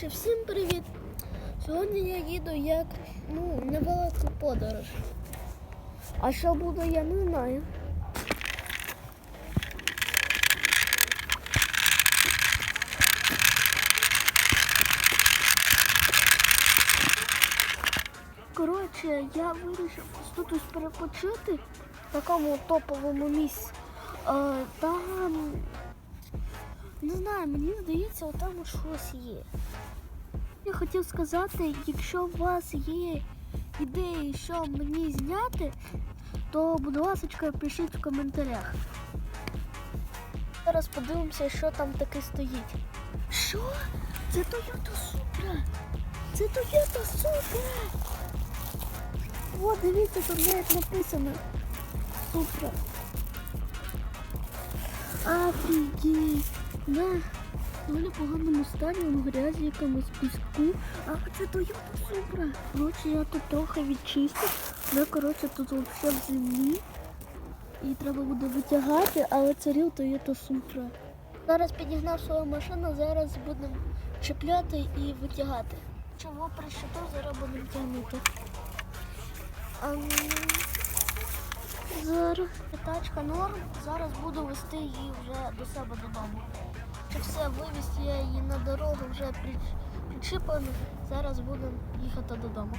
Коротше, всім привіт! Сьогодні я їду як ну, невелику подорож. А що буде, я не знаю. Коротше, я вирішив тут перепочити в такому топовому місці. Там не знаю, мені здається, там щось є. Я хотів сказати, якщо у вас є ідеї, що мені зняти, то, будь ласка, пишіть в коментарях. Зараз подивимося, що там таке стоїть. Що? Це Toyota Supra! Це Toyota Supra! О, дивіться, тут навіть написано Supra. Офігеть! На доволі поганому стані, в грязі якомусь піску. А це Toyota Supra. Коротше, я тут трохи відчистив. Ну, коротше, тут взагалі в землі. І треба буде витягати, але це ріл Toyota Supra. Зараз підігнав свою машину, зараз будемо чіпляти і витягати. Чого прищепив, зараз будемо тягнути. Ам, Зараз тачка норм, зараз буду вести її вже до себе додому. Чи все вивіз я її на дорогу вже при- зараз будемо їхати додому.